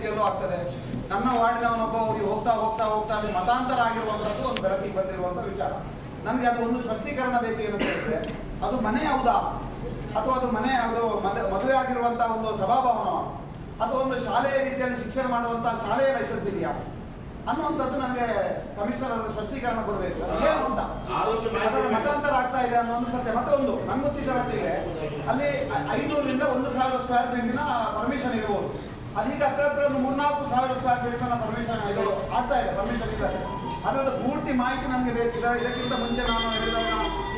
ರೀತಿಯಲ್ಲೂ ಆಗ್ತದೆ. ನನ್ನ ವಾರ್ಡಿನವನೊಬ್ಬ ಹೋಗಿ ಹೋಗ್ತಾ ಹೋಗ್ತಾ ಹೋಗ್ತಾ ಅಲ್ಲಿ ಮತಾಂತರ ಆಗಿರುವಂಥದ್ದು ಒಂದು ಬೆಳಕಿಗೆ ಬಂದಿರುವಂಥ ವಿಚಾರ. ನನಗೆ ಅದು ಒಂದು ಸ್ಪಷ್ಟೀಕರಣ ಬೇಕು ಏನು ಹೇಳಿದ್ರೆ ಅದು ಮನೆ ಯಾವುದಾ ಅಥವಾ ಅದು ಮನೆ ಅದು ಮದುವೆ ಮದುವೆ ಆಗಿರುವಂಥ ಒಂದು ಸಭಾಭವನ? ಅಥವಾ ಒಂದು ಶಾಲೆಯ ರೀತಿಯಲ್ಲಿ ಶಿಕ್ಷಣ ಮಾಡುವಂಥ ಶಾಲೆಯ ಲೈಸೆನ್ಸ್ ಇದೆಯಾ? ಅನ್ನುವಂಥದ್ದು ನನಗೆ ಕಮಿಷನರ್ ಅದರ ಸ್ಪಷ್ಟೀಕರಣ ಕೊಡಬೇಕು. ಅದು ಏನು ಅಂತ ಅದರ ಮತಾಂತರ ಆಗ್ತಾ ಇದೆ ಅನ್ನೋ ಒಂದು ಸತ್ಯ. ಮತ್ತೆ ಒಂದು ನಂಗೆ ಗೊತ್ತಿದ್ದ ಮಟ್ಟಿಗೆ ಅಲ್ಲಿ ಐನೂರರಿಂದ ಒಂದು ಸಾವಿರ ಸ್ಕ್ವೇರ್ ಫೀಟಿನ ಪರ್ಮಿಷನ್ ಇರ್ಬೋದು. ಅದೀಗ ಹತ್ರ ಹತ್ರ ಒಂದು ಮೂರ್ನಾಲ್ಕು ಸಾವಿರ ಸ್ಕ್ವೇರ್ ಫೀಟ್ ಪರ್ಮಿಷನ್ ಇದು ಆಗ್ತಾ ಇದೆ ಪರ್ಮಿಷನ್ ಇಲ್ಲ ಅದರ ಪೂರ್ತಿ ಮಾಹಿತಿ ನನಗೆ ಬೇಕಿಲ್ಲ. ಇದಕ್ಕಿಂತ ಮುಂಚೆ ನಾನು ಹೇಳಿದಾಗ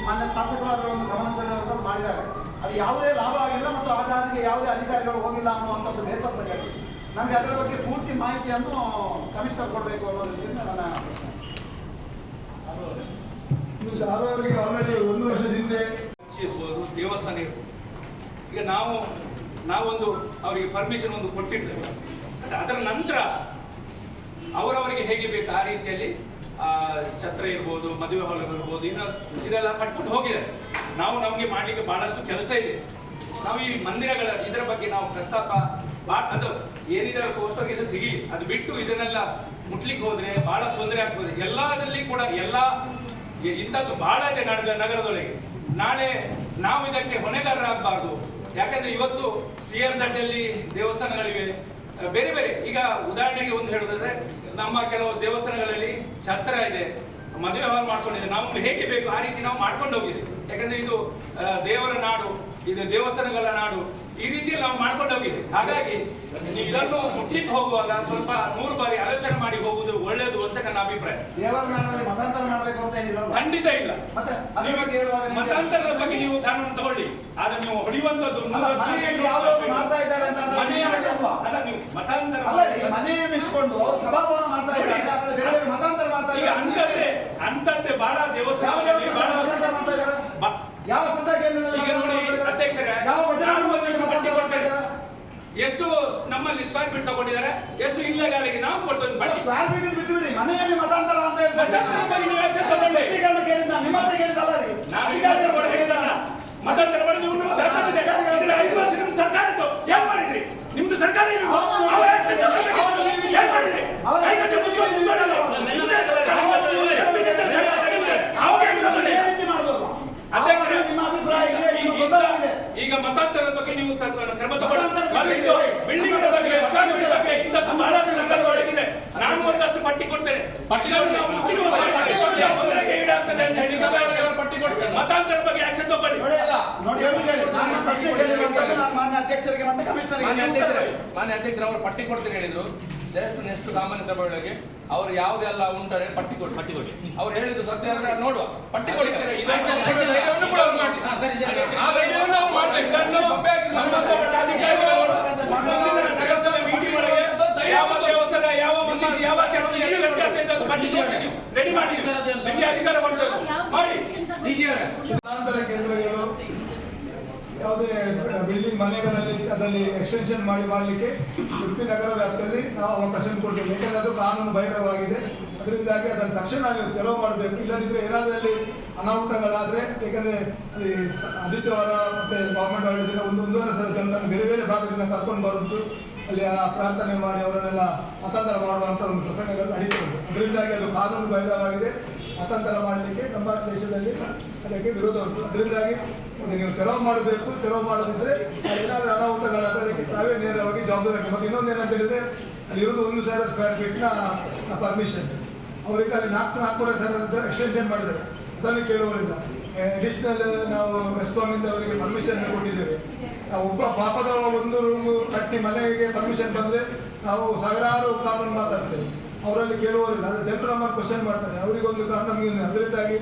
ಮಾನ್ಯ ಶಾಸಕರು ಅದರ ಒಂದು ಗಮನ ಸೆಳೆಯುವಂಥದ್ದು ಮಾಡಿದ್ದಾರೆ. ಅದು ಯಾವುದೇ ಲಾಭ ಆಗಿಲ್ಲ ಮತ್ತು ಆ ಯಾವುದೇ ಅಧಿಕಾರಿಗಳು ಹೋಗಿಲ್ಲ ಅನ್ನುವಂಥದ್ದು ಬೇಸರ ಸಂಗತಿ ನನಗೆ ಅದರ ಬಗ್ಗೆ ಪೂರ್ತಿ ಮಾಹಿತಿಯನ್ನು ಕಮಿಷನರ್ ಕೊಡಬೇಕು ಅನ್ನೋ ರೀತಿಯಿಂದ ನನ್ನ ಆಲ್ರೆಡಿ ಒಂದು ವರ್ಷದಿಂದ ದೇವಸ್ಥಾನ ಇರ್ಬೋದು. ಈಗ ನಾವು ನಾವೊಂದು ಅವರಿಗೆ ಪರ್ಮಿಷನ್ ಒಂದು ಕೊಟ್ಟಿರ್ತೇವೆ ಅದರ ನಂತರ ಅವರವರಿಗೆ ಹೇಗೆ ಬೇಕು ಆ ರೀತಿಯಲ್ಲಿ ಛತ್ರ ಇರ್ಬೋದು, ಮದುವೆ ಇರ್ಬೋದು, ಇನ್ನು ಇದೆಲ್ಲ ಕಟ್ಬಿಟ್ಟು ಹೋಗಿದ್ದಾರೆ. ನಾವು ನಮಗೆ ಮಾಡಲಿಕ್ಕೆ ಬಹಳಷ್ಟು ಕೆಲಸ ಇದೆ. ನಾವು ಈ ಮಂದಿರಗಳ ಇದರ ಬಗ್ಗೆ ನಾವು ಪ್ರಸ್ತಾಪ ಬಾ- ಅದು ಏನಿದೆ ಪೋಸ್ಟರ್ ಕೆಲಸ ತೆಗೀಲಿ. ಅದು ಬಿಟ್ಟು ಇದನ್ನೆಲ್ಲ ಮುಟ್ಲಿಕ್ಕೆ ಹೋದ್ರೆ ಬಹಳ ತೊಂದರೆ ಆಗ್ತದೆ ಎಲ್ಲದಲ್ಲಿ ಕೂಡ ಎಲ್ಲ ಇಂಥದ್ದು ಬಹಳ ಇದೆ ನಗರದೊಳಗೆ. ನಾಳೆ ನಾವು ಇದಕ್ಕೆ ಹೊಣೆಗಾರರಾಗಬಾರ್ದು. ಯಾಕಂದ್ರೆ ಇವತ್ತು ಸಿ ಆರ್ ಅಲ್ಲಿ ದೇವಸ್ಥಾನಗಳಿವೆ. ಬೇರೆ ಬೇರೆ. ಈಗ ಉದಾಹರಣೆಗೆ ಒಂದು ಹೇಳುದಾದ್ರೆ ನಮ್ಮ ಕೆಲವು ದೇವಸ್ಥಾನಗಳಲ್ಲಿ ಛತ್ರ ಇದೆ. ಮದುವೆ ಹಾಲ್ ಮಾಡ್ಕೊಂಡಿದೆ ನಾವು ಹೇಗೆ ಬೇಕು ಆ ರೀತಿ ನಾವು ಮಾಡ್ಕೊಂಡು ಹೋಗಿದ್ದೀವಿ. ಯಾಕಂದ್ರೆ ಇದು ದೇವರ ನಾಡು, ಇದು ದೇವಸ್ಥಾನಗಳ ನಾಡು. ಈ ರೀತಿ ನಾವು ಮಾಡ್ಕೊಂಡು ಹೋಗಿದೆ ಹಾಗಾಗಿ ನೀವು ಇದನ್ನು ಮುಟ್ಟಿದ್ ಹೋಗುವಾಗ ಸ್ವಲ್ಪ ನೂರು ಬಾರಿ ಆಲೋಚನೆ ಮಾಡಿ ಹೋಗುವುದು ಒಳ್ಳೇದು ಅಂತ ನನ್ನ ಅಭಿಪ್ರಾಯ. ಮತಾಂತರ ಮಾಡಬೇಕು ಅಂತ ಖಂಡಿತ ಇಲ್ಲ. ಮತಾಂತರದ ಬಗ್ಗೆ ನೀವು ಕಾನೂನು ತಗೊಳ್ಳಿ. ಆದ್ರೆ ನೀವು ಹೊಡಿಯುವಂತದ್ದು ಅಂತ ಮತಾಂತರ ಸಭಾಭವನ ಮಾಡ್ತಾ ಇದ್ದಾರೆ. ಅಂತದ್ದೇ ಅಂತದ್ದೇ ಬಹಳ ದೇವಸ್ಥಾನ ಬಹಳ ಮತಾಂತರ ಮಾಡ್ತಾ ಇದ್ದಾರೆ ಬ- ಯಾವ ಸಭಾ ಕೇಂದ್ರದಲ್ಲಿ ಈಗ ನೋಡಿ ಮತಾಂತರ ಮಾಡ್ತಾ ಇದ್ದಾರೆ? ಅಧ್ಯಕ್ಷರೇ ಯಾವ ಭಜನಾ ನಾನು ಮಂದಿರದಲ್ಲಿ ಒಂದಿಷ್ಟು ಪಟ್ಟಿ ಮತಾಂತರ ಮಾಡ್ತಾ ಕೊಡ್ತೇನೆ ಇದ್ದಾರೆ? ಎಷ್ಟು ನಮ್ಮಲ್ಲಿ ಸ್ಕ್ವೇರ್ ಫೀಟ್ ತಗೊಂಡಿದ್ದಾರೆ? ಎಷ್ಟು ಇಲ್ಲಗಾಲಿಗೆ ನಾವು ಕೊಡ್ತೀವಿ ಬಟ್ ಸ್ಕ್ವೇರ್ ಫೀಟ್ ಬಿಟ್ಟು ಬಿಡಿ. ಮನೆಯಲ್ಲಿ ಮತಾಂತರ ಅಂತ ಹೇಳ್ತಾರೆ. ನೀವು ಕೇಳಿದ್ದು ನಾನು ನಿಮ್ಮ ಹತ್ರ ರೀ. ನಾನು ಅಧಿಕಾರಿಗಳು ಕೂಡ ಮತಾಂತರ ಮಾಡಿ ನೀವು ಇದ್ರ ಐದು ವರ್ಷ ನಿಮ್ದು ಸರ್ಕಾರ ಇತ್ತು. ಏನ್ ಮಾಡಿದ್ರಿ? ನಿಮ್ದು ಸರ್ಕಾರ ಏನು? ಮಾಡಿದ್ರಿ? ಐದು ಗಂಟೆ ಮುಚ್ಚಿ. ನಿಮ್ದೇ ಸರ್ಕಾರ. ನಿಮ್ದೇ ಸರ್ಕಾರ ನಿಮ್ದೇ. ಅವಾಗ ಏನ್ ತಗೊಳ್ಳಿ? ಈ ರೀತಿ ಮಾಡೋದು. ಅಧ್ಯಕ್ಷರೇ, ನಿಮ್ಮ ಅಭಿಪ್ರಾಯ ಇದೆ ನಿಮ್ಮ ಈಗ- ಗೊತ್ತಾಗಿದೆ ಈಗ ಮತಾಂತರದ ಬಗ್ಗೆ ನೀವು ಕ್ರಮ ಬಿಲ್ಡಿಂಗ್ ಬಗ್ಗೆ ಇಂಥದ್ದು ಬಹಳಷ್ಟು ನಾನು ಒಂದಷ್ಟು ಪಟ್ಟಿ ಕೊಡ್ತೇನೆ. ಈಡಾಗ್ತದೆ ಅಂತ ಹೇಳಿ. ಮತಾಂತರ ಬಗ್ಗೆ ಆಕ್ಷನ್ ತಗೊಳ್ಳಿ. ಪ್ರಶ್ನೆ ಕೇಳಿರುವಂತದ್ದು ನಾನು ಮಾನ್ಯ ಅಧ್ಯಕ್ಷರಿಗೆ ಮತ್ತೆ ಕಮಿಷನರ್ಗೆ ಮಾನ್ಯ ಅಧ್ಯಕ್ಷರೇ ಮಾನ್ಯ ಅಧ್ಯಕ್ಷರು ಅವರು ಪಟ್ಟಿ ಕೊಡ್ತೀನಿ ಹೇಳಿದ್ರು. ಜಸ್ಟ್ ನೆಕ್ಸ್ಟ್ ಸಾಮಾನ್ಯ ಸಭೆಯೊಳಗೆ. ಅವ್ರು ಯಾವುದೆಲ್ಲ ಉಂಟರೆ ಪಟ್ಟಿ ಕೊಡಿ ಪಟ್ಟಿ ಕೊಡಿ ಅವ್ರು ಹೇಳಿದ್ರು ಸತ್ಯ ಅಂದ್ರೆ ನೋಡುವ. ಪಟ್ಟಿ ಕೊಡಿ ಧೈರ್ಯವನ್ನು ಕೂಡ ಅವ್ರು. ಆ ಧೈರ್ಯವನ್ನು ಅವ್ರು ಮಾಡ್ಬೇಕು. ಯಾವ ಯಾವ ರೆಡಿ ಮಾಡಿ. ಅಧಿಕಾರ ಬರ್ತದೆ. ಮಾಡಿ. ಕೇಂದ್ರಗಳು ಯಾವುದೇ ಬಿಲ್ಡಿಂಗ್ ಮನೆಗಳಲ್ಲಿ ಅದರಲ್ಲಿ ಎಕ್ಸ್ಟೆನ್ಷನ್ ಮಾಡಿ ಮಾಡಲಿಕ್ಕೆ ಉಡುಪಿ ನಗರ ವ್ಯಾಪ್ತಿಯಲ್ಲಿ ನಾವು ಅವಕಾಶ ಕೊಡ್ತೀವಿ. ಯಾಕಂದ್ರೆ ಅದು ಕಾನೂನು ಬಹಿರವಾಗಿದೆ ಅದರಿಂದಾಗಿ ಅದನ್ನು ತಕ್ಷಣ ತೆರವು ಮಾಡಬೇಕು. ಇಲ್ಲದಿದ್ದರೆ ಏನಾದರೂ ಅಲ್ಲಿ ಅನಾಹುತಗಳಾದರೆ, ಯಾಕಂದರೆ ಅಲ್ಲಿ ಆದಿತ್ಯವಾರ ಮತ್ತು ಗೌರ್ಮೆಂಟ್ ಆಡಳಿತ ಒಂದು, ಒಂದೂವರೆ ಸಲ ಜನರನ್ನು ಬೇರೆ ಬೇರೆ ಭಾಗದಿಂದ ಕರ್ಕೊಂಡು ಬರೋದು ಅಲ್ಲಿ ಆ ಪ್ರಾರ್ಥನೆ ಮಾಡಿ ಅವರನ್ನೆಲ್ಲ ಮತಾಂತರ ಮಾಡುವಂಥ ಒಂದು ಪ್ರಸಂಗಗಳು ನಡೀತದೆ ಅದರಿಂದಾಗಿ ಅದು ಕಾನೂನು ಬಹಿರವಾಗಿದೆ ಮತಾಂತರ ಮಾಡಲಿಕ್ಕೆ ನಮ್ಮ ದೇಶದಲ್ಲಿ ಅದಕ್ಕೆ ವಿರೋಧ ಉಂಟು. ಅದರಿಂದಾಗಿ ನೀವು ತೆರವು ಮಾಡಬೇಕು. ತೆರವು ಮಾಡದಿದ್ರೆ ಏನಾದರೂ ಅನಾಹುತಗಳಾದ ಅದಕ್ಕೆ ತಾವೇ ನೇರವಾಗಿ ಜವಾಬ್ದಾರಿ ಮತ್ತು ಇನ್ನೊಂದು ಏನಂತ ಹೇಳಿದ್ರೆ ಅಲ್ಲಿ ಇರೋದು ಒಂದು ಸಾವಿರ ಸ್ಕ್ವೇರ್ ಫೀಟ್ನ ಪರ್ಮಿಷನ್ ಅವರಿಗೆ ಅಲ್ಲಿ ನಾಲ್ಕು, ನಾಲ್ಕೂವರೆ ಸಾವಿರ ಎಕ್ಸ್ಟೆನ್ಷನ್ ಮಾಡಿದ್ದಾರೆ. ಅದನ್ನು ಕೇಳುವವರಿಲ್ಲ ಅಡಿಷನಲ್ ನಾವು ಮೆಸ್ಕಾಮಿಂದ ಅವರಿಗೆ ಪರ್ಮಿಷನ್ ಕೊಟ್ಟಿದ್ದೇವೆ. ನಾವು ಒಬ್ಬ ಪಾಪದ ಒಂದು ರೂಮು ಕಟ್ಟಿ ಮನೆಗೆ ಪರ್ಮಿಷನ್ ಬಂದರೆ ನಾವು ಸಾವಿರಾರು ಕಾನೂನು ಮಾತಾಡ್ತೇವೆ. ಅವರಲ್ಲಿ ಕೇಳುವವರಿಲ್ಲ. ಅಂದ್ರೆ ಜನರು ನಮ್ಮನ್ನು ಕ್ವಶನ್ ಮಾಡ್ತಾರೆ. ಅವರಿಗೊಂದು ಕಾರಣ ನಮಗೆ ಅದರಿಂದಾಗಿ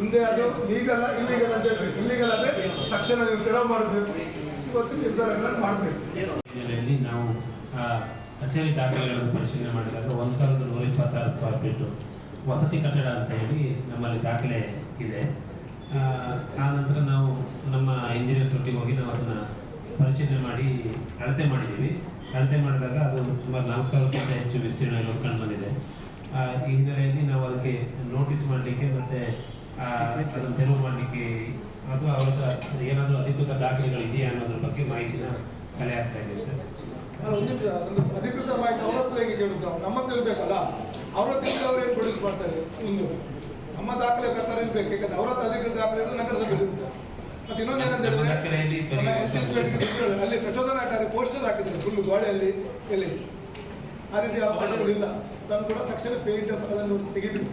ಒಂದೇ ಅದು ಲೀಗಲ್ಲ ಇಲ್ಲಿಗಲ್ ಅಂತ ಹೇಳ್ಬೇಕು. ಇಲ್ಲಿಗಲ್ ಆದರೆ ತಕ್ಷಣ ನೀವು ತೆರವು ಮಾಡಬೇಕು. ಇವತ್ತು ನಿರ್ಧಾರಗಳನ್ನು ಮಾಡಬೇಕು. ನಾವು ಕಚೇರಿ ದಾಖಲೆಗಳನ್ನು ಪರಿಶೀಲನೆ ಮಾಡಿದಾಗ ಒಂದು ಸಾವಿರದ ನೂರ ಇಪ್ಪತ್ತಾರು ಸ್ಕ್ವೇರ್ ಫೀಟು ವಸತಿ ಕಟ್ಟಡ ಅಂತ ಹೇಳಿ ನಮ್ಮಲ್ಲಿ ದಾಖಲೆ ಇದೆ. ಆ ನಂತರ ನಾವು ನಮ್ಮ ಇಂಜಿನಿಯರ್ಸ್ ಒಟ್ಟಿಗೆ ಹೋಗಿ ನಾವು ಅದನ್ನು ಪರಿಶೀಲನೆ ಮಾಡಿ ಅಳತೆ ಮಾಡಿದ್ದೀವಿ. ಅಳತೆ ಮಾಡಿದಾಗ ಅದು ಸುಮಾರು ನಾಲ್ಕು ಸಾವಿರಕ್ಕಿಂತ ಹೆಚ್ಚು ವಿಸ್ತೀರ್ಣ ಕಂಡು ಬಂದಿದೆ. ಈ ಹಿನ್ನೆಲೆಯಲ್ಲಿ ನಾವು ಅದಕ್ಕೆ ನೋಟಿಸ್ ಮಾಡಲಿಕ್ಕೆ ಮತ್ತೆ ತೆರವು ಮಾಡಲಿಕ್ಕೆ ಅಥವಾ ಅವರ ಹತ್ರ ಏನಾದರೂ ಅಧಿಕೃತ ದಾಖಲೆಗಳು ಇದೆಯಾ ಅನ್ನೋದ್ರ ಬಗ್ಗೆ ಮಾಹಿತಿನ ಕಲೆ ಆಗ್ತಾ ಇದೆ ಸರ್. ಅಧಿಕೃತ ಮಾಹಿತಿ ಹೇಗೆ ಕೇಳುದು? ನಾವು ನಮ್ಮ ಹತ್ರ ಇರ್ಬೇಕಲ್ಲ? ಅವ್ರ ಹತ್ರ ಅವ್ರು ಏನು ಪ್ರೊಡ್ಯೂಸ್ ಮಾಡ್ತಾರೆ ಒಂದು ನಮ್ಮ ದಾಖಲೆ ಪ್ರಕಾರ ಇರಬೇಕು, ಯಾಕಂದ್ರೆ ಅವರ ಹತ್ರ ಅಧಿಕೃತ ದಾಖಲೆ ನಗರಸಭೆ ಇರುತ್ತೆ ಮತ್ತೆ ಇನ್ನೊಂದು ಏನಂತ ಹೇಳಿದ್ರೆ ಅಲ್ಲಿ ಪ್ರಚೋದನಾಕಾರಿ ಪೋಸ್ಟರ್ ಹಾಕಿದ್ರು ಫುಲ್ ಗೋಡೆಯಲ್ಲಿ ಎಲ್ಲಿ? ಆ ರೀತಿ ಅವಕಾಶಗಳಿಲ್ಲ ಅದನ್ನು ಕೂಡ ತಕ್ಷಣ ಪೇಂಟ್ ಅದನ್ನು ತೆಗಿಬೇಕು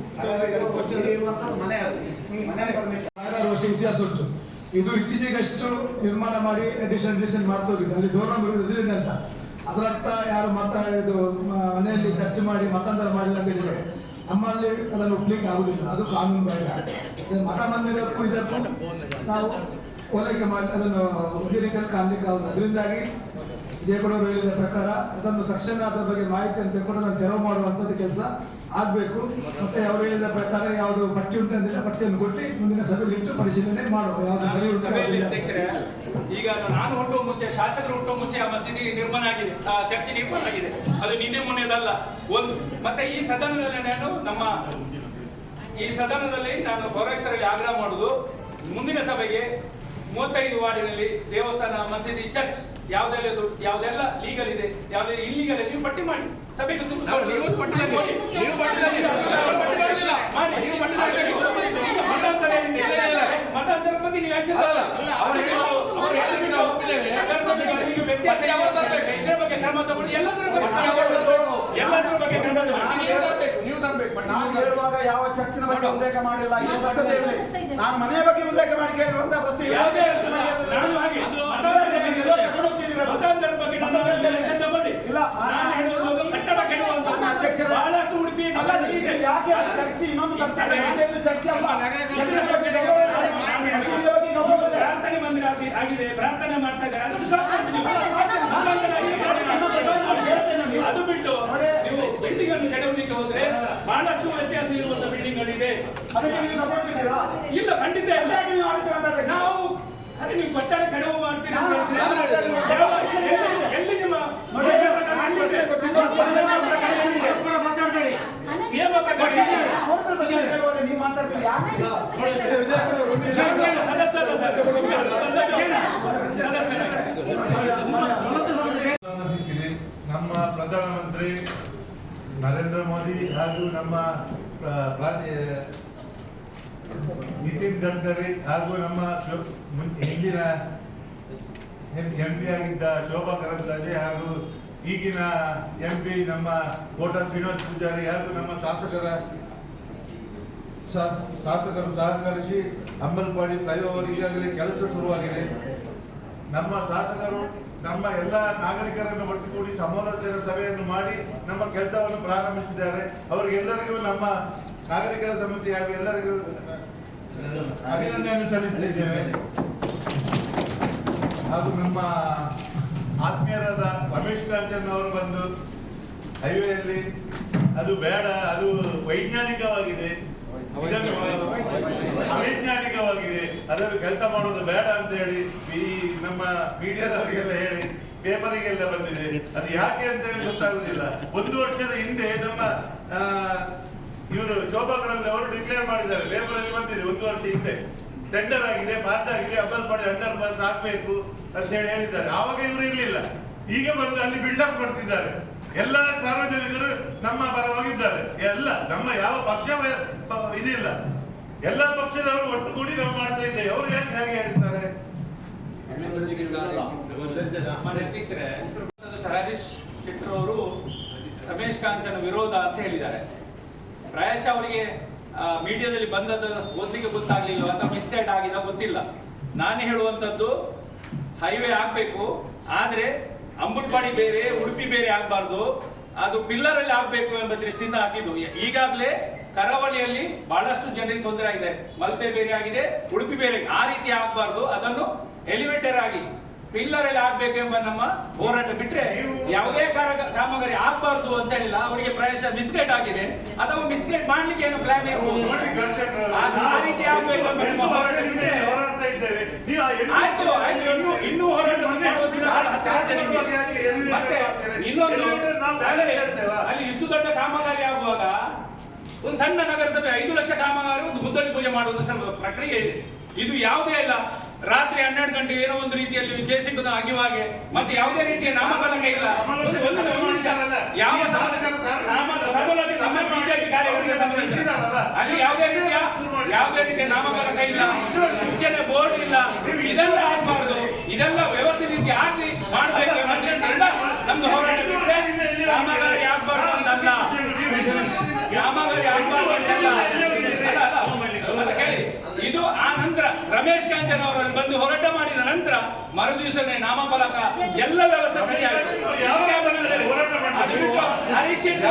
ಇಲ್ಲಿ ವರ್ಷ ಇತಿಹಾಸ ಉಂಟು. ಇದು ಇತ್ತೀಚೆಗಷ್ಟು ನಿರ್ಮಾಣ ಮಾಡಿ ಅಡಿಷನ್ ಅಡಿಷನ್ ಮಾಡ್ತಾ ಹೋಗಿದೆ ಅಲ್ಲಿ ಡೋರ್ ನಂಬರ್ ಇದ್ರಿಂದ ಅಂತ. ಅದರರ್ಥ ಯಾರು ಮತ ಇದು ಮನೆಯಲ್ಲಿ ಚರ್ಚೆ ಮಾಡಿ ಮತಾಂತರ ಮಾಡಿಲ್ಲ ಅಂತ ಹೇಳಿದ್ರೆ ನಮ್ಮಲ್ಲಿ ಅದನ್ನು ಒಪ್ಲಿಕ್ಕೆ ಆಗುದಿಲ್ಲ. ಅದು ಕಾನೂನು ಬಾಹಿರ. ಮಠ ಮಂದಿರಕ್ಕೂ ಇದಕ್ಕೂ ನಾವು ಹೋಲಿಕೆ ಮಾಡಿ ಅದನ್ನು ಒಗ್ಗರಿಕಲ್ಲಿ ಕಾಣಲಿಕ್ಕೆ ಆಗುದು ಅದರಿಂದಾಗಿ ವಿಜಯಗೌಡರು ಹೇಳಿದ ಪ್ರಕಾರ ಅದನ್ನು ತಕ್ಷಣ ಅದರ ಬಗ್ಗೆ ಮಾಹಿತಿಯನ್ನು ತೆಗೆದುಕೊಂಡು ಅದನ್ನು ತೆರವು ಮಾಡುವಂಥದ್ದು ಕೆಲಸ ಆಗಬೇಕು. ಮತ್ತೆ ಅವರು ಹೇಳಿದ ಪ್ರಕಾರ ಯಾವುದು ಪಟ್ಟಿ ಉಂಟಂದಿಲ್ಲ ಪಟ್ಟಿಯನ್ನು ಕೊಟ್ಟು ಮುಂದಿನ ಸಭೆಯಲ್ಲಿ ಇಟ್ಟು ಪರಿಶೀಲನೆ ಮಾಡುವ. ಯಾವುದು ಸಭೆಯಲ್ಲಿ ಅಧ್ಯಕ್ಷರೇ ಈಗ ನಾನು ಹುಟ್ಟುವ ಮುಂಚೆ ಶಾಸಕರು ಹುಟ್ಟುವ ಮುಂಚೆ ಆ ಮಸೀದಿ ನಿರ್ಮಾಣ ಆಗಿದೆ. ಆ ಚರ್ಚೆ ನಿರ್ಮಾಣ ಆಗಿದೆ. ಅದು ನಿನ್ನೆ ಮೊನ್ನೆದಲ್ಲ. ಒಂದು ಮತ್ತೆ ಈ ಸದನದಲ್ಲಿ ನಾನು ನಮ್ಮ ಈ ಸದನದಲ್ಲಿ ನಾನು ಪೌರಾಯುಕ್ತರಲ್ಲಿ ಆಗ್ರಹ ಮಾಡುದು. ಮುಂದಿನ ಸಭೆಗೆ ಮೂವತ್ತೈದು ವಾರ್ಡಿನಲ್ಲಿ ದೇವಸ್ಥಾನ ಮಸೀದಿ ಚರ್ಚ್ ಯಾವ್ದೆಲ್ಲ ಯಾವ್ದೆಲ್ಲ ಲೀಗಲ್ ಇದೆ ಯಾವ್ದೆಲ್ಲ ಇಲ್ಲಿಗಲ್ಲ ನೀವು ಪಟ್ಟಿ ಮಾಡಿ. ಸಭೆಗೆ ಮತಾಂತರ ಬಗ್ಗೆ ನೀವು ಪಟ್ಟಿ ವ್ಯತ್ಯಾಸ ಯಾವಾಗ ತರ್ಬೇಕು? ಇದ್ರ ಬಗ್ಗೆ ಕ್ರಮ ತಗೊಂಡು ಎಲ್ಲದರ ಬಗ್ಗೆ ಯಾವಾಗ? ಎಲ್ಲದರ ಬಗ್ಗೆ ಕ್ರಮ ತಗೊಂಡು. ನೀವು ತರ್ಬೇಕು ನೀವು ತರ್ಬೇಕು ಪಟ್ಟಿ ನಾನು ಹೇಳುವಾಗ ಯಾವ ಚರ್ಚಿನ ಬಗ್ಗೆ ಉಲ್ಲೇಖ ಮಾಡಿಲ್ಲ ಇರಲಿ. ನಾನು ಮನೆಯ ಬಗ್ಗೆ ಉಲ್ಲೇಖ ಮಾಡಿ ಕೇಳಿರುವಂತ ಪ್ರಶ್ನೆ ಯಾವುದೇ ನಾನು ಹಾಗೆ. ಮತಾಂತರ ಬಗ್ಗೆ ಮತಾಂತರ ಬಗ್ಗೆ ನನ್ನ ತಗೊಂಡು. ಇಲ್ಲ. ನಾನು ಕಟ್ಟಡ ಅಧ್ಯಕ್ಷರೇ. ಬಹಳಷ್ಟು ಉಡುಪಿ ಅಲ್ಲ, ನಗರದಲ್ಲಿ ಇದೆ. ಯಾಕೆ ಚರ್ಚೆ ಇನ್ನೊಂದು ನಾನು ಚರ್ಚೆ ಅಲ್ಲ. ಚರ್ಚೆ ಬಗ್ಗೆ ಗೌರವ ಇದೆ. ಹೇಳುವುದು ಮಸೀದಿಯ ಬಗ್ಗೆ ಗೌರವ ಇದೆ. ಪ್ರಾರ್ಥನೆ ಮಂದಿರ ಆಗಿದೆ. ಪ್ರಾರ್ಥನೆ ಮಾಡ್ತಾ ಇದ್ದಾರೆ ಅದನ್ನು ನೀವು. ಮತಾಂತರ ಆಗಿದೆ, ಪ್ರಾರ್ಥನೆ ಸ್ಟಾಪ್ ಮಾಡಿಸಿ. ಅದು ಬಿಟ್ಟು ನೀವು ಬಿಲ್ಡಿಂಗ್ ಅನ್ನು ಕೆಡವಲಿಕ್ಕೆ ಹೋದ್ರೆ ಬಹಳಷ್ಟು ವ್ಯತ್ಯಾಸ ಇರುವಂತಹ ಬಿಲ್ಡಿಂಗ್ ಗಳಿದೆ ಇಲ್ಲ ಖಂಡಿತ. ನೀವು ಅದೇ ನೀವು ಕೊಟ್ಟಾರ ಕೆಡವು ಮಾಡ್ತೀರಿ ಎಲ್ಲಿ ನಿಮ್ಮ ನೀವು ನಮ್ಮ ಪ್ರಧಾನಮಂತ್ರಿ ನರೇಂದ್ರ ಮೋದಿ ಹಾಗೂ ನಮ್ಮ ನಿತಿನ್ ಗಡ್ಕರಿ ಹಾಗೂ ನಮ್ಮ ಹಿಂದಿನ ಎಂ ಪಿ ಆಗಿದ್ದ ಶೋಭಾ ಕರಂದ್ಲಾಜೆ ಹಾಗೂ ಈಗಿನ ಎಂ ಪಿ ನಮ್ಮ ಕೋಟ ಶ್ರೀನಿವಾಸ ಪೂಜಾರಿ ಹಾಗೂ ನಮ್ಮ ಶಾಸಕರ ಶಾಸಕರು ಸಹಕರಿಸಿ ಅಂಬಲ್ಪಾಡಿ ಫ್ಲೈಓವರ್ ಈಗಾಗಲೇ ಕೆಲಸ ಶುರುವಾಗಿದೆ. ನಮ್ಮ ಶಾಸಕರು ನಮ್ಮ ಎಲ್ಲ ನಾಗರಿಕರನ್ನು ಒಟ್ಟುಗೂಡಿ ಸಮಾಲೋಚನಾ ಸಭೆಯನ್ನು ಮಾಡಿ ನಮ್ಮ ಕೆಲಸವನ್ನು ಪ್ರಾರಂಭಿಸಿದ್ದಾರೆ. ಅವರಿಗೆಲ್ಲರಿಗೂ ನಮ್ಮ ನಾಗರಿಕರ ಸಮಿತಿ ಹಾಗೂ ಎಲ್ಲರಿಗೂ ಅಭಿನಂದನೆ ಸಲ್ಲಿಸಿದ್ದೇವೆ ಹಾಗೂ ನಮ್ಮ ಆತ್ಮೀಯರಾದ ರಮೇಶ್ ಕಾಂಚನ್ ಅವರು ಬಂದು ಹೈವೇಯಲ್ಲಿ ಅದು ಬೇಡ ಅದು ವೈಜ್ಞಾನಿಕವಾಗಿದೆ. ಅವೈಜ್ಞಾನಿಕವಾಗಿದೆ ಅದನ್ನು ಕೆಲಸ ಮಾಡೋದು ಬೇಡ ಅಂತ ಹೇಳಿ ಈ ನಮ್ಮ ಮೀಡಿಯಾದವರಿಗೆಲ್ಲ ಹೇಳಿ ಪೇಪರಿಗೆಲ್ಲ ಬಂದಿದೆ. ಅದು ಯಾಕೆ ಅಂತ ಹೇಳಿ ಗೊತ್ತಾಗುದಿಲ್ಲ. ಒಂದು ವರ್ಷದ ಹಿಂದೆ ನಮ್ಮ ಇವರು ಶೋಭಾ ಅವರು ಡಿಕ್ಲೇರ್ ಮಾಡಿದ್ದಾರೆ. ಪೇಪರ್ ಅಲ್ಲಿ ಬಂದಿದೆ ಒಂದು ವರ್ಷ ಹಿಂದೆ. ಟೆಂಡರ್ ಆಗಿದೆ ಪಾಸ್ ಆಗಿದೆ ಅಬ್ಬಲ್ ಮಾಡಿ ಅಂಡರ್ ಪಾಸ್ ಆಗ್ಬೇಕು ಅಂತ ಹೇಳಿ ಹೇಳಿದ್ದಾರೆ. ಆವಾಗ ಇವರು ಇರಲಿಲ್ಲ. ಈಗ ಬಂದು ಅಲ್ಲಿ ಬಿಲ್ಡಪ್ ಮಾಡ್ತಿದ್ದಾರೆ. ಎಲ್ಲ ಸಾರ್ವಜನಿಕರು ನಮ್ಮ ಪರವಾಗಿದ್ದಾರೆ. ಎಲ್ಲ, ನಮ್ಮ ಯಾವ ಪಕ್ಷ ಇದಿಲ್ಲ. ಎಲ್ಲ ಪಕ್ಷದವರು ಒಟ್ಟುಗೂಡಿ ನಾವು ಮಾಡ್ತಾ ಇದ್ದೇವೆ. ಅವ್ರು ಯಾಕೆ ಹೇಗೆ ಹೇಳ್ತಾರೆ? ಹರೀಶ್ ಶೆಟ್ಟರ್ ಅವರು ರಮೇಶ್ ಕಾಂಚನ ವಿರೋಧ ಅಂತ ಹೇಳಿದ್ದಾರೆ. ಪ್ರಾಯಶಃ ಅವರಿಗೆ ಮೀಡಿಯಾದಲ್ಲಿ ಬಂದದ್ದು ಓದ್ಲಿಕ್ಕೆ ಗೊತ್ತಾಗ್ಲಿಲ್ಲ ಅಥವಾ ಮಿಸ್ಟೇಟ್ ಆಗಿದ ಗೊತ್ತಿಲ್ಲ. ನಾನು ಹೇಳುವಂತದ್ದು ಹೈವೇ ಆಗ್ಬೇಕು, ಆದರೆ ಅಂಬುಲ್ಪಾಡಿ ಬೇರೆ, ಉಡುಪಿ ಬೇರೆ ಆಗ್ಬಾರ್ದು. ಅದು ಪಿಲ್ಲರ್ ಅಲ್ಲಿ ಆಗ್ಬೇಕು ಎಂಬ ದೃಷ್ಟಿಯಿಂದ ಹಾಕಿದ್ದು. ಈಗಾಗಲೇ ಕರಾವಳಿಯಲ್ಲಿ ಬಹಳಷ್ಟು ಜನರಿಗೆ ತೊಂದರೆ ಆಗಿದೆ. ಮಲ್ಪೆ ಬೇರೆ ಆಗಿದೆ, ಉಡುಪಿ ಬೇರೆ, ಆ ರೀತಿ ಆಗಬಾರ್ದು. ಅದನ್ನು ಎಲಿವೇಟರ್ ಆಗಿ ಪಿಲ್ಲರ್ ಅಲ್ಲಿ ಆಗ್ಬೇಕೆಂಬ ನಮ್ಮ ಹೋರಾಟ ಬಿಟ್ರೆ ಯಾವುದೇ ಕಾರ- ಕಾಮಗಾರಿ ಆಗ್ಬಾರ್ದು ಅಂತ ಹೇಳಿಲ್ಲ. ಅವರಿಗೆ ಪ್ರಾಯಶ ಮಿಸ್ಗೈಡ್ ಆಗಿದೆ. ಅಥವಾ ಮಿಸ್ಗೈಡ್ ಮಾಡ್ಲಿಕ್ಕೆ ಏನು ಪ್ಲಾನ್ ಇರ್ಬೋದು ಆ- ರೀತಿ ನಮ್ಮ ಹೋರಾಟ ಬಿಟ್ರೆ ಆಯ್ತು ಆಯ್ತು. ಇನ್ನೂ ಇನ್ನೂ ಹೋರಾಟ ಮತ್ತೆ ಇನ್ನೊಂದು ಅಲ್ಲಿ ಅಲ್ಲಿ ಇಷ್ಟು ದೊಡ್ಡ ಕಾಮಗಾರಿ ಆಗುವಾಗ ಒಂದು ಸಣ್ಣ ನಗರಸಭೆ ಐದು ಲಕ್ಷ ಕಾಮಗಾರಿ ಒಂದು ಗುದ್ದಲಿ ಪೂಜೆ ಮಾಡುವಂತ ಪ್ರಕ್ರಿಯೆ ಇದೆ. ಇದು ಯಾವುದೇ ಇಲ್ಲ. ರಾತ್ರಿ ಹನ್ನೆರಡು ಗಂಟೆ ಏನೋ ಒಂದು ರೀತಿಯಲ್ಲಿ ಜೆಸಿಬಿನ ಆಗಿವಾಗೆ ಮತ್ತೆ ಯಾವುದೇ ರೀತಿಯ ನಾಮಕರಣ ಇಲ್ಲ. ಯಾವ ಅಲ್ಲಿ ಯಾವುದೇ ರೀತಿಯ ಯಾವುದೇ ರೀತಿಯ ನಾಮಕರಣ ಇಲ್ಲ. ಸೂಚನೆ ಬೋರ್ಡ್ ಇಲ್ಲ. ಇದೆಲ್ಲ ಆಗಬಾರದು. ಇದೆಲ್ಲ ವ್ಯವಸ್ಥೆ ರೀತಿ ಆಗಿ ಮಾಡಬೇಕು ನಮ್ದು ಹೋರಾಟ ಅಂತಲ್ಲ. ಅಂತಲ್ಲ. ಇದು ಆ ನಂತರ ರಮೇಶ್ ಕಾಂಚನ್ ಅವರಲ್ಲಿ ಬಂದು ಹೋರಾಟ ಮಾಡಿದ ನಂತರ ಮರು ದಿವಸನೇ ನಾಮಫಲಕ ಎಲ್ಲ ವ್ಯವಸ್ಥೆ ಸರಿಯಾಗುತ್ತೆ ಹರೀಶ್ ಶೆಟ್ಟಿ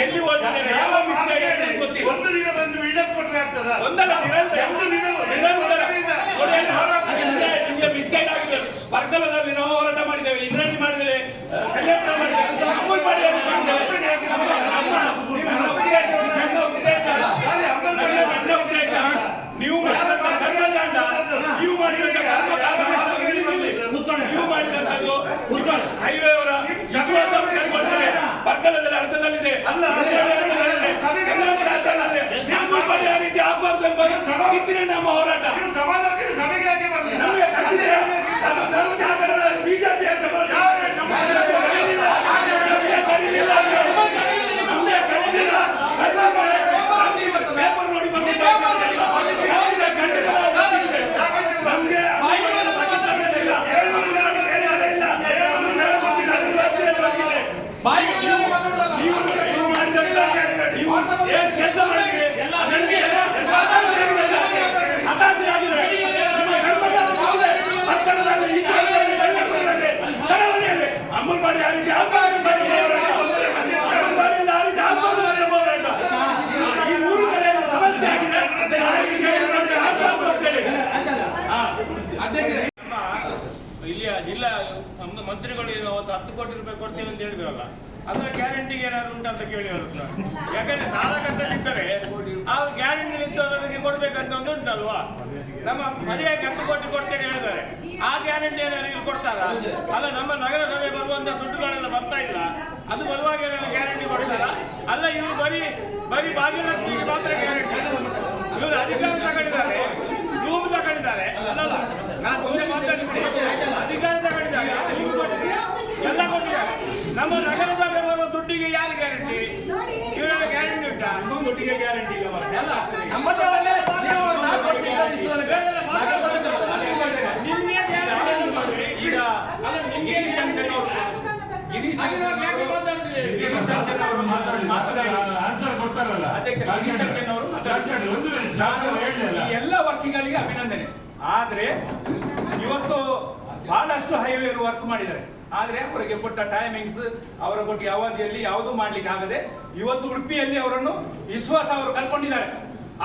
ಎಲ್ಲಿ ಓದಿದ್ದಾರೆ ಯಾವ ಮಿಸ್ಗೈಡ್ ಅಂತ ಗೊತ್ತಿಲ್ಲ. ಒಂದು ದಿನ ಬಂದು ಬಿಲ್ಡಪ್ ಕೊಟ್ಟರೆ ಆಗ್ತದ? ಒಂದಲ್ಲ ನಿರಂತರ. ನಿರಂತರ? ನಿಮ್ಗೆ ಮಿಸ್ಗೈಡ್ ಆಗಿದೆ ನಾವು ಹೋರಾಟ ಮಾಡಿದ್ದೇವೆ ಇಂದ್ರಾಣಿ ಮಾಡಿದ್ದೇವೆ ಕಲ್ಯಾಣ ಮಾಡಿದ್ದೇವೆ ಅಮೂಲ್ ಪಾಡಿಯಲ್ಲಿ ಮಾಡಿದ್ದೇವೆ ನಮ್ಮ- ನಮ್ಮ- ನನ್ನ ಉದ್ದೇಶ ನನ್ನ ಉದ್ದೇಶ ನನ್ನ ನನ್ನ ಉದ್ದೇಶ ನೀವು ಮಾಡಿದಂತ ಕರ್ಮಕಾಂಡ ನೀವು ಮಾಡಿದಂತ ಕರ್ಮಕಾಂಡ ನೀವು ಮಾಡಿದಂತದ್ದು ಹೈವೇ ಅವರ ವಿಶ್ವಾಸವನ್ನು ಕಳ್ಕೊಳ್ತಾರೆ ಬರ್ಗಲದಲ್ಲಿ ಅರ್ಧದಲ್ಲಿದೆ ಅಲ್ಲ, ಅರ್ಧದಲ್ಲಿದೆ. ಕಲ್ಯಾಣ ಅರ್ಧದಲ್ಲಿದೆ. ಅಮೂಲ್ ಪಾಡಿ ಆ ರೀತಿ ಆಗ್ಬಾರ್ದು ನಮ್ಮ ಹೋರಾಟ ನೀವು ಸಮಾಜಕ್ಕೆ ಸಭೆಗೆ ಯಾಕೆ ಬರ್ಲಿಲ್ಲ? ನಮಗೆ ಕರೆದಿದೆ. ಅದು ಸರ್ವ ಜಾಗಗಳಲ್ಲಿ ಬಿಜೆಪಿ ಹೆಸರು ಬರ್ತದೆ. ಯಾರು ನಮ್ಮ ನಮಗೆ ಕರೆದಿಲ್ಲ. ನಮಗೆ ಕರೆದಿಲ್ಲ. ನಮಗೆ ಕರೆದಿಲ್ಲ. ಕರೆದಿಲ್ಲ. ಇವತ್ತು ಪೇಪರ್ ನೋಡಿ ಬಂದಿದ್ದ ಯಾವುದೇ ಖಂಡಿತವಾದ ಗೊತ್ತಿದೆ. ನಮಗೆ ಅನ್ಯಾಯವಾದ ಬಗ್ಗೆ ತಿಳಿದಿಲ್ಲ. ಇಲ್ಲ. ಗೊತ್ತಿದೆ. ನೀವು ನೀವು ಮಾಡಿದಂತ ನೀವು ಏನ್ ಕೆಲಸ ಮಾಡಿದ್ರಿ ಅದಕ್ಕೆ ಎಲ್ಲ ಹತಾಶೆಯಾಗಿದ್ದಾರೆ. ಹತಾಶೆಯಾಗಿದ್ದಾರೆ. ನಿಮ್ಮ ಕರ್ಮಕಾಂಡ ಮುಗಿದಿದೆ. ಪಟ್ಟಣದಲ್ಲಿ, ಈ ಕಾಲದಲ್ಲಿ, ಕನ್ಯಾಕುಮಾರಿಯಲ್ಲಿ, ಕರಾವಳಿಯಲ್ಲಿ ಅಮೂಲ್ ಮಾಡಿ ಆ ರೀತಿ ಆಗ್ಬಾರ್ದು ಅಂತ ನಮ್ಮ ಹೋರಾಟ. ಅಮೂಲ್ ಮಾಡಿಯಿಂದ ಆ ರೀತಿ ಆಗ್ಬಾರ್ದು ಅಂತ ನಮ್ಮ ಹೋರಾಟ. ಈ ಮೂರು ಕಡೆಯಲ್ಲಿ ಸಮಸ್ಯೆ ಆಗಿದೆ ಆ ರೀತಿ ಅಮೂಲ್ ಮಾಡಿ ಆಗ್ಬಾರ್ದು ಅಂತೇಳಿ. ಹಾ. ಅಧ್ಯಕ್ಷರೇ ಇಲ್ಲಿಯ ಜಿಲ್ಲಾ ನಮ್ದು ಮಂತ್ರಿಗಳು ಏನು ಅವತ್ತು ಹತ್ತು ಕೋಟಿ ರೂಪಾಯಿ ಕೊಡ್ತೇವೆ ಅಂತ ಹೇಳಿದ್ರಲ್ಲ ಅದರ ಗ್ಯಾರಂಟಿಗೆ ಕೇಳಿ ಅವರು ಸರ್ ಯಾಕಂದ್ರೆ ಸಾಲಗದ್ದಲಿದ್ದರೆ ಆ ಗ್ಯಾರಂಟಿ ನಿಂತವರಿಗೆ ಕೊಡ್ಬೇಕಂತ ಒಂದು ಉಂಟಲ್ವಾ? ನಮ್ಮ ಮನೆಯಾಗಿ ಹತ್ತು ಕೋಟಿ ಕೊಡ್ತೇನೆ ಹೇಳಿದ್ದಾರೆ. ಆ ಗ್ಯಾರಂಟಿ ಏನಾದ್ರು ಕೊಡ್ತಾರ? ಅಲ್ಲ, ನಮ್ಮ ನಗರಸಭೆ ಬರುವಂತ ದುಡ್ಡುಗಳೆಲ್ಲ ಬರ್ತಾ ಇಲ್ಲ. ಅದು ಬರುವಾಗ ಏನಾದ್ರು ಗ್ಯಾರಂಟಿ ಕೊಡ್ತಾರ? ಅಲ್ಲ, ಇವರು ಬರೀ ಬರೀ ಭಾಗ್ಯಲಕ್ಷ್ಮಿಗೆ ಮಾತ್ರ ಗ್ಯಾರಂಟಿ. ಇವರು ಅಧಿಕಾರ ತಗೊಂಡಿದ್ದಾರೆ. ರೂಮ್ ತಗೊಂಡಿದ್ದಾರೆ. ಅಲ್ಲಲ್ಲ, ನಾನು ಮುಂದೆ ಮಾತಾಡಿದ್ದೀನಿ ಅಧಿಕಾರ ತಗೊಂಡಿದ್ದಾರೆ. ಎಲ್ಲ ಕೊಟ್ಟಿದ್ದಾರೆ. ನಮ್ಮ ಬರುವ ದುಡ್ಡಿಗೆ ಯಾರು ಗ್ಯಾರಂಟಿ ಇವರೆಲ್ಲ ಗ್ಯಾರಂಟಿ ಉಂಟಾ? ನಿಮ್ಮ ಗ್ಯಾರಂಟಿ ಇಲ್ಲ ಮಾರ್ರೆ. ಎಲ್ಲ ಆಗ್ತದೆ. ನಮ್ಮದ್ರಲ್ಲೇ ನಾಲ್ಕು ವರ್ಷ ಇಷ್ಟೊಂದು ಬೇರೆ ನಿಮ್ಗೆ ಗ್ಯಾರಂಟಿ ಇಲ್ಲ. ಮಾಡಿ. ಈಗ ಅಲ್ಲ, ನಿಮ್ಗೆ ಗಿರೀಶ್ ಅಂಚನ್ ಅವರು. ಗಿರೀಶ್ ಹಾಗಿದ್ರೆ ಅಂಚನ್ ಯಾಕೆ ಅವರು ಗಿರೀಶ್ ಅಂಚನ್ ಅವರು ಮಾತಾಡಿ ಮಾತಾಡಿ ಆನ್ಸರ್ ಕೊಡ್ತಾರಲ್ಲ. ಅಧ್ಯಕ್ಷ ಗಿರೀಶ್ ಅಂಚನ್ ಅವರು ಮಾತಾಡಿ. ಒಂದು ನಿಮಿಷ ನಾನು ಹೇಳಿಲ್ಲ ಈ ಎಲ್ಲ ವರ್ಕಿಗಳಿಗೆ ಅಭಿನಂದನೆ. ಆದ್ರೆ ಇವತ್ತು ಬಹಳಷ್ಟು ಹೈವೇ ವರ್ಕ್ ಮಾಡಿದ್ದಾರೆ. ಆದ್ರೆ ಅವರಿಗೆ ಕೊಟ್ಟ ಟೈಮಿಂಗ್ಸ್ ಅವರ ಕೊಟ್ಟ ಅವಧಿಯಲ್ಲಿ ಯಾವುದೂ ಮಾಡ್ಲಿಕ್ಕೆ ಆಗದೆ ಇವತ್ತು ಉಡುಪಿಯಲ್ಲಿ ಅವರನ್ನು ವಿಶ್ವಾಸ ಅವರು ಕಲ್ಕೊಂಡಿದ್ದಾರೆ.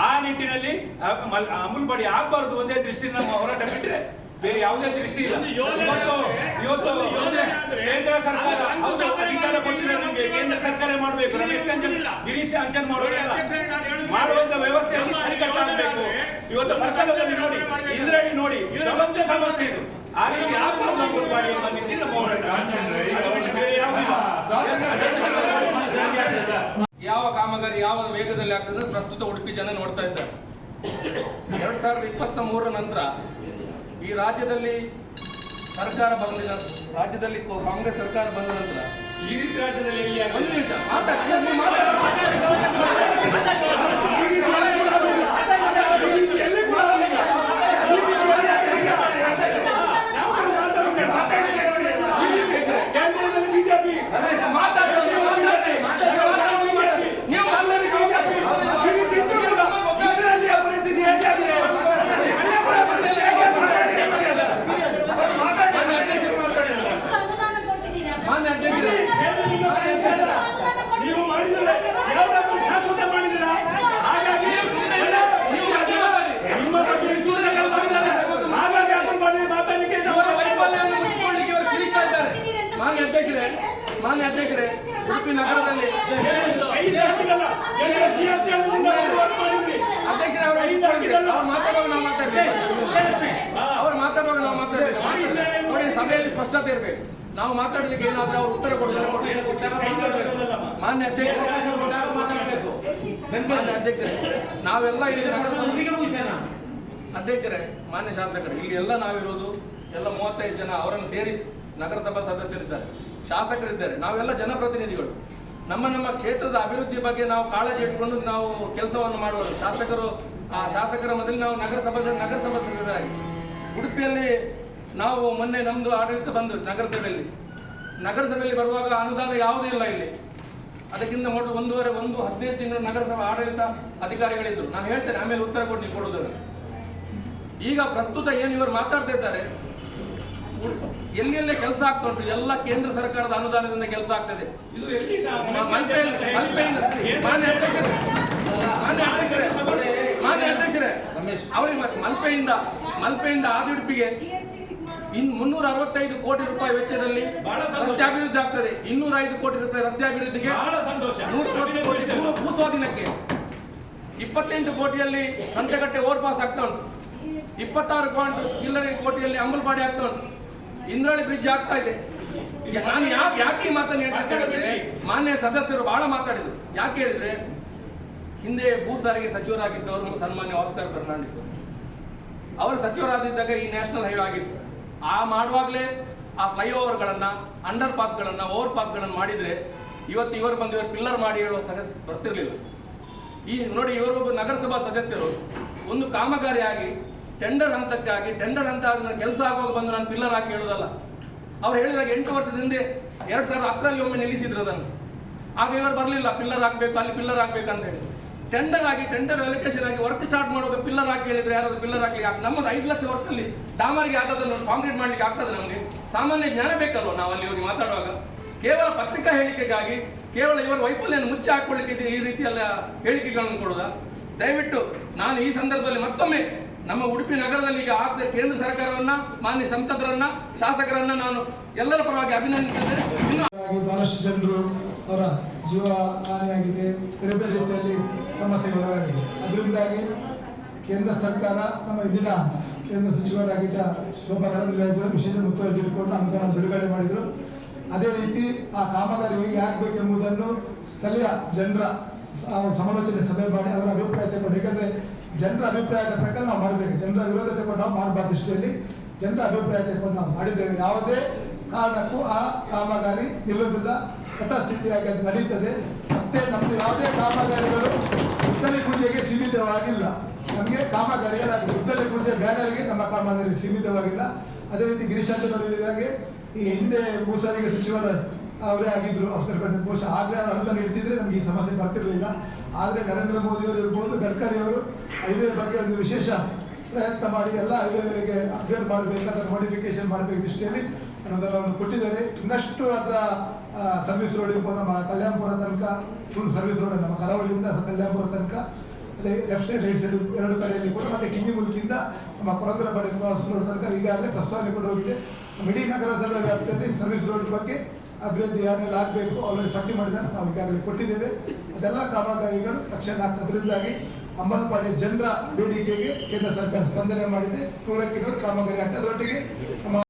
ಆ ನಿಟ್ಟಿನಲ್ಲಿ ಅಮೂಲ್ ಬಡಿ ಆಗ್ಬಾರ್ದು ಒಂದೇ ದೃಷ್ಟಿ ನಮ್ಮ ಹೋರಾಟ ಬಿಟ್ಟರೆ ಬೇರೆ ಯಾವುದೇ ದೃಷ್ಟಿ ಇಲ್ಲ. ಇವತ್ತು ಕೇಂದ್ರ ಸರ್ಕಾರ ಅಧಿಕಾರ ಕೊಟ್ಟಿಲ್ಲ ನಿಮಗೆ ಕೇಂದ್ರ ಸರ್ಕಾರ ಮಾಡಬೇಕು. ರಮೇಶ್ ಅಂಜನ್ ಗಿರೀಶ್ ಅಂಚನ್ ಮಾಡೋದಿಲ್ಲ ಮಾಡುವಂತ ವ್ಯವಸ್ಥೆಯಲ್ಲಿ ಸರಿಕಟ್ಟಾಗಬೇಕು ಇವತ್ತು ಪ್ರಕರಣದಲ್ಲಿ ನೋಡಿ ಇಂದ್ರಾಣಿ ನೋಡಿ ಸಮಸ್ಯೆ ಇದು. ಆ ಯಾವ ಹೋರಾಟ ಯಾವ ಕಾಮಗಾರಿ ಯಾವ ವೇಗದಲ್ಲಿ ಆಗ್ತದೆ ಪ್ರಸ್ತುತ ಉಡುಪಿ ಜನ ನೋಡ್ತಾ ಇದ್ದಾರೆ. ಎರಡ್ ಸಾವಿರದ ಇಪ್ಪತ್ತ ಮೂರರ ನಂತರ ಈ ರಾಜ್ಯದಲ್ಲಿ ಸರ್ಕಾರ ಬಂದ ರಾಜ್ಯದಲ್ಲಿ ಕಾಂಗ್ರೆಸ್ ಸರ್ಕಾರ ಬಂದ ನಂತರ ಈ ರೀತಿ ರಾಜ್ಯದಲ್ಲಿ ಎಲ್ಲಿ ಒಂದು ಆಗಿದೆ? ನಿಮಿಷ ಮಾತಾಡಿ ನೀವು ಮಾತಾಡಿ. ಈ ರೀತಿ ಎಲ್ಲಿ ಕೂಡ ಆಗಲಿಲ್ಲ. ಈ ರೀತಿ ಎಲ್ಲಿ ಆಗಲಿಲ್ಲ. ನಾವು ಮಾತಾಡ್ತೇವೆ. ಈ ರೀತಿ ಕೇಂದ್ರದಲ್ಲಿ ಬಿಜೆಪಿ ಮಾತಾಡಿ. ನೀವು ಮಾತಾಡಿ. ನೀವು ಮಾಡಿ. ನೀವು ಮಾತಾಡಿ ಬಿಜೆಪಿ. ಈ ರೀತಿ ಇದ್ರೂ ಕೂಡ ಇದರಲ್ಲಿ ಆ ಪರಿಸ್ಥಿತಿ ಹೇಗಾಗಿದೆ? ಕನ್ಯಾಕುಮಾರಿ ಪರಿಸ್ಥಿತಿ ಹೇಗಾಗಿದೆ? ಅನುದಾನ ಕೊಟ್ಟಿದ್ದೀರಾ ಮಾನ್ಯ ಅಧ್ಯಕ್ಷರೇ. ನೀವು ಮಾಡಿದ್ರೆ ಯಾವುದಾದ್ರೂ ಶಾಶ್ವತ ಮಾಡಿದ್ದೀರಾ ಹಾಗಾಗಿ ಎಲ್ಲ ನಿಮ್ಮ ಬಗ್ಗೆ- ನಿಮ್ಮ ಬಗ್ಗೆ ವಿಶ್ವಾಸ ಕಲ್ಕೊಂಡಿದ್ದಾರೆ ಹಾಗಾಗಿ ಅಪ್ಪನ ಬಗ್ಗೆ ಮಾತಾಡ್ಲಿಕ್ಕೆ ನಾವು ಇವರ ವೈಫಲ್ಯವನ್ನು ಮುಚ್ಚಿಕೊಳ್ಳಿಕ್ಕೆ ಇವರು ಕಿರಿತಾ ಇದ್ದಾರೆ ಮಾನ್ಯ ಅಧ್ಯಕ್ಷರೇ ಮಾನ್ಯ ಅಧ್ಯಕ್ಷರೇ ಉಡುಪಿ ನಗರದಲ್ಲಿ. ಅಧ್ಯಕ್ಷರೇ ಅವರು ಮಾತಾಡುವಾಗ ನಾವು ಮಾತಾಡ್ಬೇಕು. ಅವ್ರು ಮಾತಾಡುವಾಗ ನಾವು ಮಾತಾಡ್ಬೇಕು. ಸಭೆಯಲ್ಲಿ ಸ್ಪಷ್ಟತೆ ಇರಬೇಕು. ನಾವು ಮಾತಾಡಲಿಕ್ಕೆ ಏನಾದ್ರೆ ಅವ್ರು ಉತ್ತರ ಕೊಡ್ತಾರೆ ಮಾನ್ಯ ಅಧ್ಯಕ್ಷ ಮಾನ್ಯ ಅಧ್ಯಕ್ಷರೇ ನಾವೆಲ್ಲ ಇಲ್ಲಿ ಅಧ್ಯಕ್ಷರೇ ಮಾನ್ಯ ಶಾಸಕರು ಇಲ್ಲಿ ಎಲ್ಲ ನಾವಿರೋದು ಎಲ್ಲ ಮೂವತ್ತೈದು ಜನ ಅವರನ್ನು ಸೇರಿಸಿ ನಗರಸಭಾ ಸದಸ್ಯರಿದ್ದಾರೆ. ಶಾಸಕರಿದ್ದಾರೆ. ನಾವೆಲ್ಲ ಜನಪ್ರತಿನಿಧಿಗಳು. ನಮ್ಮ ನಮ್ಮ ಕ್ಷೇತ್ರದ ಅಭಿವೃದ್ಧಿ ಬಗ್ಗೆ ನಾವು ಕಾಳಜಿ ಇಟ್ಕೊಂಡು ನಾವು ಕೆಲಸವನ್ನು ಮಾಡುವರು. ಶಾಸಕರು, ಆ ಶಾಸಕರ ಮೊದಲು ನಾವು ನಗರಸಭಾ ನಗರಸಭಾ ಸದಸ್ಯರಾಗಿ. ಉಡುಪಿಯಲ್ಲಿ ನಾವು ಮೊನ್ನೆ ನಮ್ಮದು ಆಡಳಿತ ಬಂದು ನಗರಸಭೆಯಲ್ಲಿ. ನಗರಸಭೆಯಲ್ಲಿ ಬರುವಾಗ ಅನುದಾನ ಯಾವುದೂ ಇಲ್ಲ ಇಲ್ಲಿ. ಅದಕ್ಕಿಂತ ಮೊದಲು ಒಂದೂವರೆ, ಒಂದು ಹದಿನೈದು ತಿಂಗಳು ನಗರಸಭಾ ಆಡಳಿತ ಅಧಿಕಾರಿಗಳಿದ್ರು. ನಾನು ಹೇಳ್ತೇನೆ, ಆಮೇಲೆ ಉತ್ತರ ಕೊಟ್ಟು ನೀವು ಈಗ ಪ್ರಸ್ತುತ ಏನು ಇವರು ಮಾತಾಡ್ತಾ ಇದ್ದಾರೆ? ಎಲ್ಲೆಲ್ಲೇ ಕೆಲಸ ಆಗ್ತಾ ಉಂಟು ಎಲ್ಲ ಕೇಂದ್ರ ಸರ್ಕಾರದ ಅನುದಾನದಿಂದ ಕೆಲಸ ಆಗ್ತದೆ ಮಲ್ಪೆಯಿಂದ- ಮಾನ್ಯ ಅಧ್ಯಕ್ಷರೇ, ಮಾನ್ಯ ಅಧ್ಯಕ್ಷರೇ, ಅವರಿಗೆ ಮತ್ತೆ ಮಲ್ಪೆಯಿಂದ ಮಲ್ಪೆಯಿಂದ ಆದಿಡುಪಿಗೆ ಇನ್ ಮುನ್ನೂರ ಅರವತ್ತೈದು ಕೋಟಿ ರೂಪಾಯಿ ವೆಚ್ಚದಲ್ಲಿ. ರಸ್ತೆ ಅಭಿವೃದ್ಧಿ ಆಗ್ತದೆ. ಇನ್ನೂರ ಐದು ಕೋಟಿ ರೂಪಾಯಿ ರಸ್ತೆ ಅಭಿವೃದ್ಧಿಗೆ ಭೂಸ್ವಾಧೀನಕ್ಕೆ. ಇಪ್ಪತ್ತೆಂಟು ಕೋಟಿಯಲ್ಲಿ ಸಂತೆಗಟ್ಟೆ ಓವರ್ ಪಾಸ್ ಆಗ್ತಾ ಉಂಟು. ಇಪ್ಪತ್ತಾರು ಪಾಯಿಂಟ್ ಚಿಲ್ಲರೆ ಕೋಟಿಯಲ್ಲಿ ಅಂಬಲ್ಪಾಡಿ ಆಗ್ತಾ ಉಂಟು. ಇಂದ್ರಾಳಿ ಬ್ರಿಡ್ಜ್ ಆಗ್ತಾ ಇದೆ. ನಾನು ಯಾವ ಯಾಕೆ ಈ ಮಾತನ್ನು ಹೇಳ್ತಾ ಮಾನ್ಯ ಸದಸ್ಯರು ಬಹಳ ಮಾತಾಡಿದ್ರು. ಯಾಕೆ ಹೇಳಿದ್ರೆ ಹಿಂದೆ ಭೂ ಸಾರಿಗೆ ಸಚಿವರಾಗಿದ್ದವರು ಸನ್ಮಾನ್ಯ ಆಸ್ಕರ್ ಫರ್ನಾಂಡಿಸ್ ಅವರು ಸಚಿವರಾಗಿದ್ದಾಗ ಈ ನ್ಯಾಷನಲ್ ಹೈವೇ ಆಗಿತ್ತು. ಆ ಮಾಡುವಾಗಲೇ ಆ ಫ್ಲೈಓವರ್ಗಳನ್ನು ಅಂಡರ್ ಪಾಸ್ಗಳನ್ನು ಓವರ್ ಪಾಸ್ಗಳನ್ನು ಮಾಡಿದರೆ ಇವತ್ತು ಇವರು ಬಂದು ಇವರು ಪಿಲ್ಲರ್ ಮಾಡಿ ಹೇಳುವ ಸಹ ಬರ್ತಿರಲಿಲ್ಲ. ಈ ನೋಡಿ ಇವರೊಬ್ಬ ನಗರಸಭಾ ಸದಸ್ಯರು. ಒಂದು ಕಾಮಗಾರಿಯಾಗಿ ಟೆಂಡರ್ ಹಂತಕ್ಕಾಗಿ ಟೆಂಡರ್ ಹಂತ ಆದ ಕೆಲಸ ಆಗುವಾಗ ಬಂದು ನಾನು ಪಿಲ್ಲರ್ ಹಾಕಿ ಹೇಳೋದಲ್ಲ. ಅವ್ರು ಹೇಳಿದಾಗ ಎಂಟು ವರ್ಷದ ಹಿಂದೆ ಎರಡು ಸಾವಿರದ ಹತ್ತರಲ್ಲಿ ಒಮ್ಮೆ ನಿಲ್ಲಿಸಿದ್ರು ಅದನ್ನು. ಆಗ ಇವರು ಬರಲಿಲ್ಲ ಪಿಲ್ಲರ್ ಹಾಕಬೇಕು, ಅಲ್ಲಿ ಪಿಲ್ಲರ್ ಹೇಳಿ ಟೆಂಡರ್ ಆಗಿ ಟೆಂಡರ್ ಅಲಿಕೇಶನ್ ಆಗಿ ವರ್ಕ್ ಸ್ಟಾರ್ಟ್ ಮಾಡುವಾಗ ಪಿಲ್ಲರ್ ಹಾಕಿ ಹೇಳಿದ್ರೆ ಯಾರಾದ್ರು ಪಿಲ್ಲರ್ ಹಾಕಲಿ ನಮ್ಮದು ಐದು ಲಕ್ಷ ವರ್ಕಲ್ಲಿ ಡಾಮರಿಗೆ ಆಗೋದನ್ನು ಕಾಂಕ್ರೀಟ್ ಮಾಡ್ಲಿಕ್ಕೆ ಆಗ್ತದೆ ನಮಗೆ. ಸಾಮಾನ್ಯ ಜ್ಞಾನ ಬೇಕಲ್ವ ನಾವು ಅಲ್ಲಿ ಹೋಗಿ ಮಾತಾಡುವಾಗ? ಕೇವಲ ಪತ್ರಿಕಾ ಹೇಳಿಕೆಗಾಗಿ, ಕೇವಲ ಇವರ ವೈಫಲ್ಯವನ್ನು ಮುಚ್ಚಿ ಹಾಕೊಳ್ಳಿಕ್ಕೆ ಈ ರೀತಿಯೆಲ್ಲ ಹೇಳಿಕೆಗಳನ್ನು ಕೊಡುದ? ದಯವಿಟ್ಟು ನಾನು ಈ ಸಂದರ್ಭದಲ್ಲಿ ಮತ್ತೊಮ್ಮೆ ನಮ್ಮ ಉಡುಪಿ ನಗರದಲ್ಲಿ ಈಗ ಆಗ್ತದೆ ಕೇಂದ್ರ ಸರ್ಕಾರವನ್ನ, ಮಾನ್ಯ ಸಂಸದರನ್ನ, ಶಾಸಕರನ್ನ ನಾನು ಎಲ್ಲರ ಪರವಾಗಿ ಅಭಿನಂದಿಸಿದ್ದೇನೆ ಬಹಳಷ್ಟು ಜನರು ಅವರ ಜೀವ ಹಾನಿಯಾಗಿದೆ ಬೇರೆ ಬೇರೆ ರೀತಿಯಲ್ಲಿ ಸಮಸ್ಯೆಗಳಾಗಿದೆ ಅದರಿಂದಾಗಿ ಕೇಂದ್ರ ಸರ್ಕಾರ ನಮ್ಮ ಇಂದಿನ ಕೇಂದ್ರ ಸಚಿವರಾಗಿದ್ದ ಶೋಭಾ ಕರಂದ್ಲಾಜೆ ಅವರು ವಿಶೇಷ ಮುತುವರ್ಜಿ ಇಟ್ಕೊಂಡು ಅನುದಾನ ಬಿಡುಗಡೆ ಮಾಡಿದರು. ಅದೇ ರೀತಿ ಆ ಕಾಮಗಾರಿ ಹೇಗೆ ಆಗಬೇಕು ಎಂಬುದನ್ನು ಸ್ಥಳೀಯ ಜನರ ಸಮಾಲೋಚನೆ ಸಭೆ ಮಾಡಿ ಅವರ ಅಭಿಪ್ರಾಯ ತಗೊಂಡು ಯಾಕಂದ್ರೆ ಜನರ ಅಭಿಪ್ರಾಯದ ಪ್ರಕಾರ ನಾವು ಮಾಡಬೇಕು. ಜನರ ವಿರೋಧ ತಗೊಂಡು ನಾವು ಮಾಡಬಾರ್ದು ದೃಷ್ಟಿಯಲ್ಲಿ ಜನರ ಅಭಿಪ್ರಾಯ ತಗೊಂಡು ನಾವು ಮಾಡಿದ್ದೇವೆ. ಯಾವುದೇ ಕಾರಣಕ್ಕೂ ಆ ಕಾಮಗಾರಿ ನಿಲ್ಲುವುದಿಲ್ಲ. ಯಥಾಸ್ಥಿತಿಯಾಗಿ ಅದು ನಡೀತದೆ. ಮತ್ತೆ ನಮ್ಮದು ಯಾವುದೇ ಕಾಮಗಾರಿಗಳು ಉತ್ತಲಿ ಪೂಜೆಗೆ ಸೀಮಿತವಾಗಿಲ್ಲ. ನಮಗೆ ಕಾಮಗಾರಿಗಳಾಗಿ ಉದ್ದನೆ ಪೂಜೆ ಬ್ಯಾನರ್ಗೆ ನಮ್ಮ ಕಾಮಗಾರಿ ಸೀಮಿತವಾಗಿಲ್ಲ. ಅದೇ ರೀತಿ ಗಿರೀಶ್ ಹೇಳಿದ ಹಾಗೆ ಈ ಹಿಂದೆ ಭೂಸಾರಿಗೆ ಸಚಿವರ ಅವರೇ ಆಗಿದ್ರು. ಅಷ್ಟರ ಪೇಟೆ ಬಹುಶಃ ಆಗಲೇ ಅವ್ರು ಅನುದಾನ ಇಡ್ತಿದ್ರೆ ನಮ್ಗೆ ಈ ಸಮಸ್ಯೆ ಬರ್ತಿರಲಿಲ್ಲ. ಆದರೆ ನರೇಂದ್ರ ಮೋದಿ ಅವರು ಇರ್ಬೋದು, ಗಡ್ಕರಿ ಅವರು ಹೈವೇ ಬಗ್ಗೆ ಒಂದು ವಿಶೇಷ ಪ್ರಯತ್ನ ಮಾಡಿ ಎಲ್ಲ ಹೈವೇಗಳಿಗೆ ಅಪ್ಡೇಟ್ ಮಾಡಬೇಕು ಅದರ ಮಾಡಿಫಿಕೇಶನ್ ಮಾಡಬೇಕು ದೃಷ್ಟಿಯಲ್ಲಿ ಅನ್ನೋದನ್ನು ಕೊಟ್ಟಿದ್ದಾರೆ. ಇನ್ನಷ್ಟು ಅದರ ಸರ್ವಿಸ್ ರೋಡ್ ಇರ್ಬೋದು, ನಮ್ಮ ಕಲ್ಯಾಣಪುರ ತನಕ ಫುಲ್ ಸರ್ವಿಸ್ ರೋಡ್ ನಮ್ಮ ಕರಾವಳಿಯಿಂದ ಕಲ್ಯಾಣಪುರ ತನಕ. ಅದೇ ಲೆಫ್ಟ್ ಸೈಡ್ ರೈಟ್ ಸೈಡ್ ಎರಡು ಕಡೆಯಲ್ಲಿ ಕೂಡ, ಮತ್ತೆ ಕಿಂಗಿ ಮುಲ್ಕಿಂದ ನಮ್ಮ ಪುರಂದರ ಬಡ ಕ್ರಾಸ್ ರೋಡ್ ತನಕ ಈಗಾಗಲೇ ಪ್ರಸ್ತಾವನೆ ಕೂಡ ಹೋಗಿದೆ. ಮಿಡಿ ನಗರಸಭೆ ವ್ಯಾಪ್ತಿಯಲ್ಲಿ ಸರ್ವಿಸ್ ರೋಡ್ ಬಗ್ಗೆ ಅಭಿವೃದ್ಧಿ ಯಾರೆಲ್ಲ ಆಗಬೇಕು ಆಲ್ರೆಡಿ ಪಟ್ಟಿ ಮಾಡಿದ್ದಾರೆ ನಾವು ಈಗಾಗಲೇ ಕೊಟ್ಟಿದ್ದೇವೆ. ಅದೆಲ್ಲ ಕಾಮಗಾರಿಗಳು ತಕ್ಷಣ ಅದರಿಂದಾಗಿ ಅಮ್ಮನಪಾಡಿ ಜನರ ಬೇಡಿಕೆಗೆ ಕೇಂದ್ರ ಸರ್ಕಾರ ಸ್ಪಂದನೆ ಮಾಡಿದೆ. ನೂರಕ್ಕೆ ನೂರು ಕಾಮಗಾರಿ ಆಗ್ತದೆ. ಅದರೊಟ್ಟಿಗೆ